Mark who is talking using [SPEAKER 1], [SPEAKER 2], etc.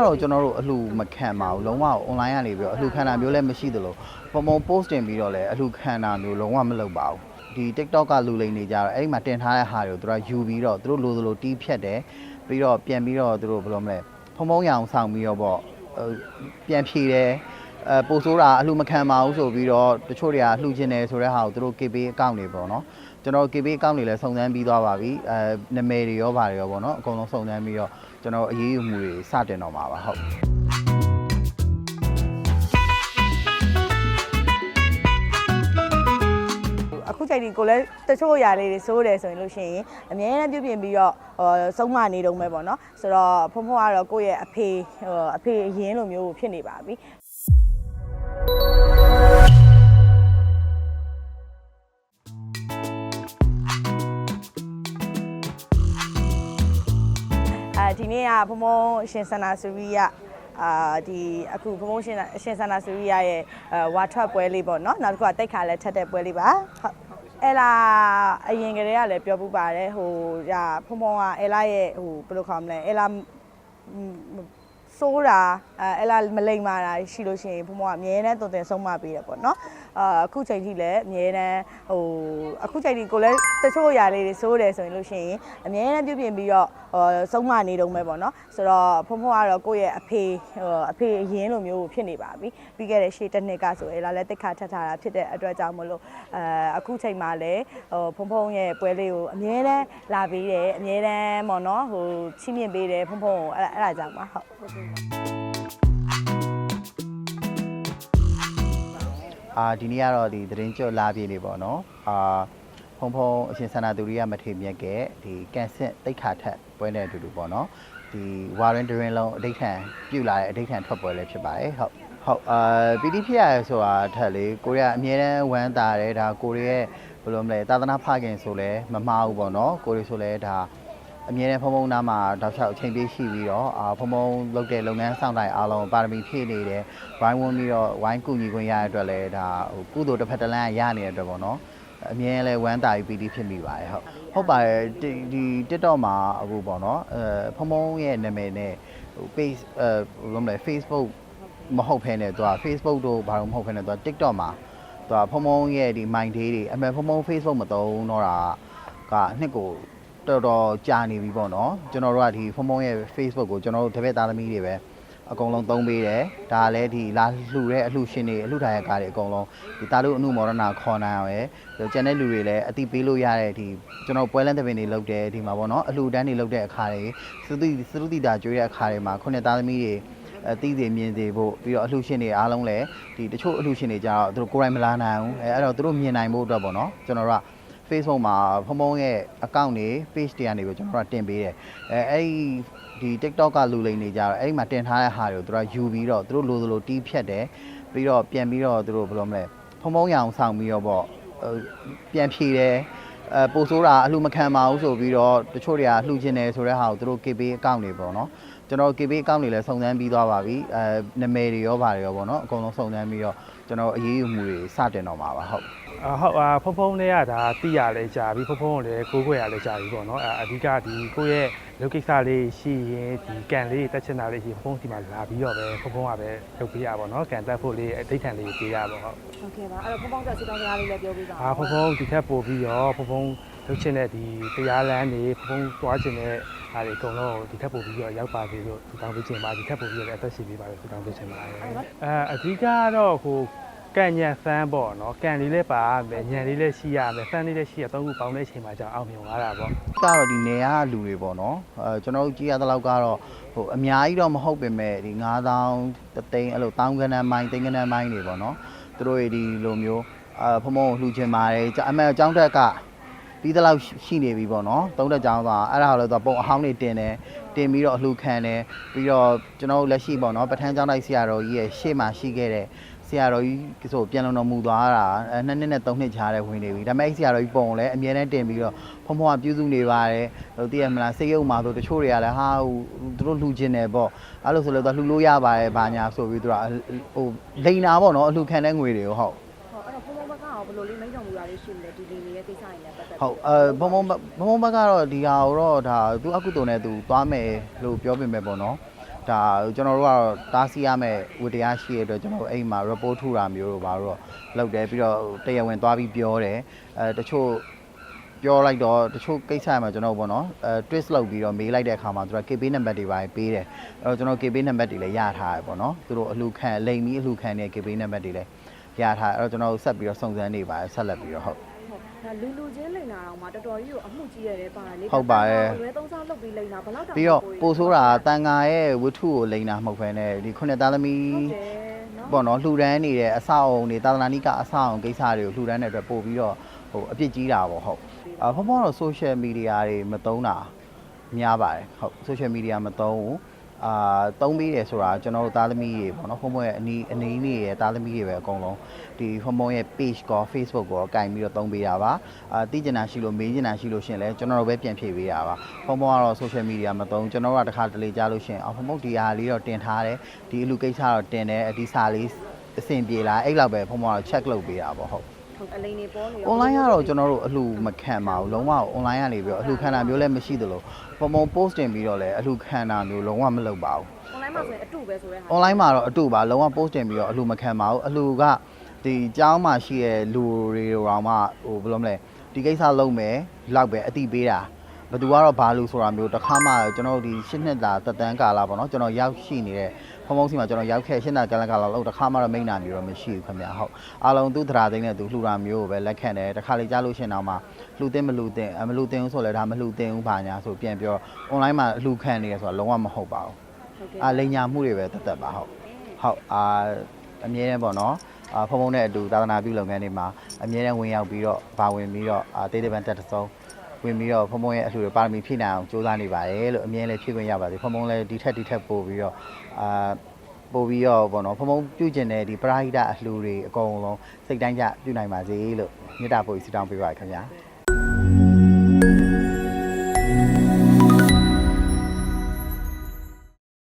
[SPEAKER 1] ကတော့ကျွန်တော်တို့အလှမခံပါဘူးလုံးဝ online ကနေပြီးတော့အလှခံတာမျိုးလည်းမရှိသလိုပုံပုံ post တင်ပြီးတော့လည်းအလှခံတာမျိုးလုံးဝမလုပ်ပါဘူးဒီ TikTok ကလူလိမ်နေကြတော့အဲ့ဒီမှာတင်ထားတဲ့ဟာတွေကိုသူတို့ယူပြီးတော့သူတို့လိုသလိုတီးဖြတ်တယ်ပြီးတော့ပြန်ပြီးတော့သူတို့ဘယ်လိုမလဲဖုံဖုံရောင်ဆောင်ပြီးတော့ပေါ့ဟိုပြန်ဖြေတယ်အဲပို့ဆိုးတာအလှမခံပါဘူးဆိုပြီးတော့တချို့တွေကလှူချင်တယ်ဆိုတဲ့ဟာကိုသူတို့ KB account တွေပေါ့နော်ကျွန်တော် KB account တွေလည်းစုံစမ်းပြီးသွားပါပြီအဲနာမည်တွေရောပါတယ်ရောပေါ့နော်အကုန်လုံးစုံစမ်းပြီးတော့ ကျွန်တော်အရေးယူမှုတွေစတင်တော့မှာပါဟုတ်
[SPEAKER 2] အခုချိန်ဒီကိုလည်းတချို့ຢာလေးတွေစိုးတယ်ဆိုရင်လို့ရှိရင်အများနဲ့ပြုပြင်ပြီးတော့ဟိုဆုံးမနေတုံးပဲပေါ့နော်ဆိုတော့ဖုံဖုံကတော့ကိုယ့်ရဲ့အဖေဟိုအဖေအရင်လိုမျိုးဖြစ်နေပါပြီ နေ့ကဖုံဖုံအရှင်ဆန္ဒဆူရီယအာဒီအခုဖုံဖုံရှင်အရှင်ဆန္ဒဆူရီယရဲ့အဲဝါထွက်ပွဲလေးပေါ့နော်နောက်တစ်ခုကတိတ်ခါလဲထက်တဲ့ပွဲလေးပါဟုတ်အဲ့လာအရင်ကတည်းကလည်းပြောပူပါတယ်ဟိုဒါဖုံဖုံကအဲ့လာရဲ့ဟိုဘယ်လိုခေါ်မလဲအဲ့လာ စိုးတာအဲအဲ့လာမလိမ္မာတာရှိလို့ရှိရင်ဖုံဖုံကအမြဲတမ်းတုံတင်ဆုံးမပေးတယ်ပေါ့နော်အာအခုချိန်ထိလည်းအမြဲတမ်းဟိုအခုချိန်ထိကိုလည်းတချို့ຢာလေးတွေစိုးတယ်ဆိုရင်လို့ရှိရင်အမြဲတမ်းပြုပြင်ပြီးတော့ဟိုဆုံးမနေတုံးပဲပေါ့နော်ဆိုတော့ဖုံဖုံကတော့ကိုယ့်ရဲ့အဖေဟိုအဖေအရင်လိုမျိုးဖြစ်နေပါပြီပြီးခဲ့တဲ့ရှေ့တစ်နှစ်ကဆိုရင်လာလဲတိတ်ခါထက်ထားတာဖြစ်တဲ့အတွက်ကြောင့်မလို့အဲအခုချိန်မှာလည်းဟိုဖုံဖုံရဲ့ပွဲလေးကိုအမြဲတမ်းလာပေးတယ်အမြဲတမ်းပေါ့နော်ဟိုချီးမြှင့်ပေးတယ်ဖုံဖုံကိုအဲ့ဒါအဲ့ဒါကြောင့်ပါဟုတ်
[SPEAKER 1] အာဒီနေ့ကတော့ဒီသတင်းကျွတ်လာပြေနေပေါ့နော်အာဖုံဖုံအရှင်ဆန္ဒသူရိယမထေမြက်ကဒီကန်ဆစ်တိတ်ခါထက်ပွဲနဲ့အတူတူပေါ့နော်ဒီဝါရင်ဒရင်လုံးအဋိဌံပြုတ်လာတဲ့အဋိဌံထွက်ပွဲလည်းဖြစ်ပါတယ်ဟုတ်ဟုတ်အာပီတိဖြစ်ရဆိုတာထက်လေကိုရီးယားအမြဲတမ်းဝမ်းသာတယ်ဒါကိုရီးယားဘယ်လိုမလဲသာသနာဖခင်ဆိုလဲမမှားဘူးပေါ့နော်ကိုရီးဆိုလဲဒါ အမြဲတမ်းဖုံဖုံနားမှာတောက်လျှောက်အချိန်ပြေးရှိပြီးတော့အာဖုံဖုံလုပ်တဲ့လုပ်ငန်းဆောင်တိုင်းအားလုံးပါရမီဖြည့်နေတယ်ဝိုင်းဝန်းပြီးတော့ဝိုင်းကူညီခွင့်ရတဲ့အတွက်လည်းဒါဟိုကုသိုလ်တစ်ဖက်တစ်လမ်းရနေတဲ့အတွက်ပေါ့နော်အမြဲလဲဝမ်းသာပြီးပီတိဖြစ်မိပါတယ်ဟုတ်ဟုတ်ပါတယ်ဒီဒီ TikTok မှာအခုပေါ့နော်အဲဖုံဖုံရဲ့နာမည်နဲ့ဟို page အဲဘယ်လိုမလဲ Facebook မဟုတ်ဖ ೇನೆ သူက Facebook တို့ဘာလို့မဟုတ်ဖ ೇನೆ သူက TikTok မှာသူကဖုံဖုံရဲ့ဒီ mind day တွေအမှန်ဖုံဖုံ Facebook မသုံးတော့တာကနှစ်ကို တော်တော်ကြာနေပြီပေါ့နော်ကျွန်တော်တို့ကဒီဖုံဖုံရဲ့ Facebook ကိုကျွန်တော်တို့တပည့်သားသမီးတွေပဲအကုန်လုံးသုံးပေးတယ်ဒါလည်းဒီလာလှူတဲ့အလှူရှင်တွေအလှူထားတဲ့ကားတွေအကုန်လုံးဒီတာလို့အမှုမော်ဒနာခေါ်နိုင်အောင်ရယ်ကျန်တဲ့လူတွေလည်းအတိပေးလို့ရတဲ့ဒီကျွန်တော်ပွဲလန်းသပင်တွေလုပ်တယ်ဒီမှာပေါ့နော်အလှူတန်းတွေလုပ်တဲ့အခါတွေသုတိသုတိတာကျွေးတဲ့အခါတွေမှာခုနှစ်သားသမီးတွေအသိစေမြင်စေဖို့ပြီးတော့အလှူရှင်တွေအားလုံးလည်းဒီတချို့အလှူရှင်တွေကြတော့သူတို့ကိုယ်တိုင်မလာနိုင်ဘူးအဲအဲ့တော့သူတို့မြင်နိုင်ဖို့အတွက်ပေါ့နော်ကျွန်တော်တို့က Facebook မှာဖုံဖုံရဲ့ account တွေ page တွေကနေပြီးကျွန်တော်တို့ကတင်ပေးတယ်အဲအဲ့ဒီဒီ TikTok ကလူလိမ်နေကြတော့အဲ့ဒီမှာတင်ထားတဲ့ဟာတွေကိုသူတို့ကယူပြီးတော့သူတို့လိုသလိုတီးဖြတ်တယ်ပြီးတော့ပြန်ပြီးတော့သူတို့ဘယ်လိုမလဲဖုံဖုံရောင်ဆောင်ပြီးတော့ပေါ့ဟိုပြန်ဖြေတယ် အဲပို့ဆိုးတာအလှမခံပါဘူးဆိုပြီးတော့တချို့တွေကလှူချင်တယ်ဆိုတဲ့ဟာကိုသူတို့ KB account တွေပေါ့နော်ကျွန်တော် KB account တွေလည်းစုံစမ်းပြီးသွားပါပြီအဲနာမည်တွေရောပါတယ်ရောပေါ့နော်အကုန်လုံးစုံစမ်းပြီးတော့ကျွန်တော်အရေးယူမှုတွေစတင်တော့မှာပါဟုတ်
[SPEAKER 3] အဟုတ်အာဖုံဖုံလေးကဒါတိရလဲကြာပြီဖုံဖုံကလည်းကိုးခွေရလဲကြာပြီပေါ့နော်အအဓိကဒီကိုယ့်ရဲ့ လုပ်ကိစ္စလေးရှိရင်ဒီကန်လေးတက်ချင်တာလေးရှိဖုံဖုံဒီမှာလာပြီးတော့ပဲဖုံဖုံကပဲလုပ်ပေးရပါတော့ကန်တက်ဖို့လေးအဋိဌာန်လေးပေးရပါတော့ဟုတ်
[SPEAKER 2] ဟုတ်ကဲ့ပါအဲ့တော့ဖုံဖုံတက်စီတောင်းစကားလေးလည်းပြောပြပါ
[SPEAKER 3] အာဖုံဖုံဒီထက်ပို့ပြီးတော့ဖုံဖုံလုပ်ချင်တဲ့ဒီတရားလမ်းတွေဖုံဖုံသွားချင်တဲ့အားတွေအကုန်လုံးဒီထက်ပို့ပြီးတော့ရောက်ပါစေလို့သူတောင်းပေးချင်ပါဒီထက်ပို့ပြီးတော့အသက်ရှင်ပေးပါလို့သူတောင်းပေးချင်ပါတယ်အဲအဓိကတော့ဟို ကန်ညံဖန်းပေါ့နော်ကန်လေးလည်းပါမယ်ညံလေးလည်းရှိရမယ်ဖန်းလေးလည်းရှိရသုံးခုပေါင်းတဲ့အချိန်မှာကြာအောင်မြင်သွားတာပေါ့
[SPEAKER 1] ကတော့ဒီနေရလူတွေပေါ့နော်အဲကျွန်တော်တို့ကြည့်ရတဲ့လောက်ကတော့ဟိုအများကြီးတော့မဟုတ်ပေမဲ့ဒီ9000တသိန်းအဲ့လိုတောင်းကနန်းမိုင်းသိန်းကနန်းမိုင်းတွေပေါ့နော်သူတို့တွေဒီလိုမျိုးအာဖုံဖုံကိုလှူချင်ပါတယ်ကြအမေအကြောင်းတက်ကပြီးတဲ့လောက်ရှိနေပြီပေါ့နော်သုံးတဲ့ကြောင်းသွားအဲ့ဒါကိုလည်းသူကပုံအဟောင်းတွေတင်တယ်တင်ပြီးတော့အလှူခံတယ်ပြီးတော့ကျွန်တော်တို့လက်ရှိပေါ့နော်ပထန်းကျောင်းတိုက်ဆရာတော်ကြီးရဲ့ရှေ့မှာရှိခဲ့တဲ့ ဆရာတော်ကြီးဆိုပြန်လုံတော်မူသွားတာအဲနှစ်နှစ်နဲ့သုံးနှစ်ကြားတဲ့ဝင်နေပြီဒါပေမဲ့အဲ့ဆရာတော်ကြီးပုံလည်းအမြဲတမ်းတင်ပြီးတော့ဖုံဖုံကပြုစုနေပါတယ်ဟိုတည်ရမလားစိတ်ယုံမှာဆိုတချို့တွေကလည်းဟာဟိုသူတို့လှူခြင်းတယ်ပေါ့အဲ့လိုဆိုလည်းသူလှူလို့ရပါတယ်ဘာညာဆိုပြီးသူကဟိုလိန်နာပေါ့နော်အလှူခံတဲ့ငွေတွေကိုဟုတ်
[SPEAKER 2] ဟုတ်အဲ့တော့ဖုံဖုံဘက်ကရောဘယ်လိုလေးမိန့်တော်မူတာလေးရှိမလဲဒီလေးလေးရဲ့ကိစ္စတွေနဲ့ပတ်သက်
[SPEAKER 1] ဟုတ်အဲဘုံဘုံဘုံဘုံဘက်ကတော့ဒီဟာကိုတော့ဒါသူအကုတုံနဲ့သူသွားမယ်လို့ပြောပေမဲ့ပေါ့နော် ဒါကျွန်တော်တို့ကတော့တားဆီးရမယ်ဝတ္တရားရှိရတဲ့အတွက်ကျွန်တော်တို့အဲ့မှာ report ထူတာမျိုးတို့ဘာလို့တော့လုပ်တယ်ပြီးတော့တရားဝင်သွားပြီးပြောတယ်အဲတချို့ပြောလိုက်တော့တချို့ကိစ္စမှာကျွန်တော်တို့ပေါ့နော်အဲ twist လုပ်ပြီးတော့မေးလိုက်တဲ့အခါမှာသူက KB နံပါတ်တွေပါပေးတယ်အဲ့တော့ကျွန်တော် KB နံပါတ်တွေလည်းရထားတယ်ပေါ့နော်သူတို့အလှခံလိမ်ပြီးအလှခံတဲ့ KB နံပါတ်တွေလည်းရထားအဲ့တော့ကျွန်တော်တို့ဆက်ပြီးတော့စုံစမ်းနေပါတယ်ဆက်လက်ပြီးတော့ဟုတ်
[SPEAKER 4] ဟုတ် ဒါလူလူချင်းလိန်တာတော့မှတော်တော်ကြီးကိုအမှုကြီးရတယ်ပါလေ
[SPEAKER 1] ဟုတ်ပါရဲ့
[SPEAKER 4] ရွယ်သုံးစားလုပ်ပြီးလိန်တာဘယ်လောက်တောင်
[SPEAKER 1] ပြီးတော့
[SPEAKER 4] ကို
[SPEAKER 1] ပိုဆိုးတာတန်ဃာရဲ့ဝတ္ထုကိုလိန်တာမဟုတ်ဘဲနဲ့ဒီခုနှစ်သားသမီး
[SPEAKER 4] ဟုတ်တယ်နော်
[SPEAKER 1] ပေါ့နော်လှူဒန်းနေတဲ့အဆောက်အုံတွေသာသနာနိကအဆောက်အုံကိစ္စတွေကိုလှူဒန်းတဲ့အတွက်ပို့ပြီးတော့ဟိုအပြစ်ကြီးတာပေါ့ဟုတ်အဖဖောတော့ social media တွေမသုံးတာများပါတယ်ဟုတ် social media မသုံးဘူး အာသုံးပြီးတယ်ဆိုတာကျွန်တော်တို့သားသမီးတွေပေါ့နော်ဖုံဖုံရဲ့အနီးအနီးနေရဲ့သားသမီးတွေပဲအကုန်လုံးဒီဖုံဖုံရဲ့ page ကော Facebook ကောကင်ပြီးတော့သုံးပေးတာပါအာသိကျင်တာရှိလို့မေးကျင်တာရှိလို့ရှရင်လဲကျွန်တော်တို့ပဲပြန်ဖြေပေးတာပါဖုံဖုံကတော့ social media မသုံးကျွန်တော်တို့ကတစ်ခါတလေကြားလို့ရှရင်အော်ဖုံဖုံဒီဟာလေးတော့တင်ထားတယ်ဒီအလူကိစ္စတော့တင်တယ်ဒီစာလေးအဆင်ပြေလားအဲ့လောက်ပဲဖုံဖုံကတော့ check လုပ်ပေးတာပေါ့ဟုတ်
[SPEAKER 4] ဟုတ် အလိန်နေပေါ်နေ
[SPEAKER 1] online ကတော့ကျွန်တော်တို့အလှမခံပါဘူးလုံးဝ online ကနေပြီးတော့အလှခံတာမျိုးလည်းမရှိသလိုပုံပုံ post တင်ပြီးတော့လည်းအလှခံတာမျိုးလုံးဝမလုပ်ပါဘူး
[SPEAKER 4] online မှာဆိုရင်အတူပဲဆိုတဲ့ဟာ
[SPEAKER 1] online မှာတော့အတူပါလုံးဝ post တင်ပြီးတော့အလှမခံပါဘူးအလှကဒီကျောင်းမှာရှိတဲ့လူတွေတော့မှဟိုဘယ်လိုမလဲဒီကိစ္စလုပ်မယ်လောက်ပဲအတိပေးတာ ဘယ်သူကတော့ဘာလို့ဆိုတာမျိုးတစ်ခါမှကျွန်တော်တို့ဒီရှစ်နှစ်တာတက်တန်းကာလပေါ့နော်ကျွန်တော်ရောက်ရှိနေတဲ့ဖုံဖုံစီမှာကျွန်တော်ရောက်ခဲ့ရှစ်နှစ်ကာလကာလလောက်တစ်ခါမှတော့မိန်နာမျိုးတော့မရှိဘူးခင်ဗျာဟုတ်အားလုံးသူသဒ္ဓါသိန်းနဲ့သူလှူတာမျိုးကိုပဲလက်ခံတယ်တစ်ခါလေကြားလို့ရှရင်တော့မှလှူသိမလှူသိအမလှူသိဘူးဆိုလဲဒါမလှူသိဘူးဘာညာဆိုပြန်ပြော online မှာလှူခံနေရဆိုတာလုံးဝမဟုတ်ပါဘူး
[SPEAKER 4] ဟုတ်ကဲ့
[SPEAKER 1] အာလိန်ညာမှုတွေပဲတက်တက်ပါဟုတ်ဟုတ်အာအမြဲတမ်းပေါ့နော်အာဖုံဖုံနဲ့အတူသာသနာပြုလုပ်ငန်းတွေမှာအမြဲတမ်းဝင်ရောက်ပြီးတော့ပါဝင်ပြီးတော့အာတေးတေးပန်တက်တဆုံး ဝင်ပြီးတော့ဖုံဖုံရဲ့အလှူတွေပါရမီဖြည့်နိုင်အောင်ကြိုးစားနေပါတယ်လို့အမြဲလည်းဖြည့်ခွင့်ရပါသေးဖုံဖုံလည်းဒီထက်ဒီထက်ပို့ပြီးတော့အာပို့ပြီးတော့ပေါ့နော်ဖုံဖုံပြုကျင်တဲ့ဒီပရာဟိတအလှူတွေအကုန်လုံးစိတ်တိုင်းကြပြုနိုင်ပါစေလို့မေတ္တာပို့ပြီးဆုတောင်းပေးပါရခင်ဗျာ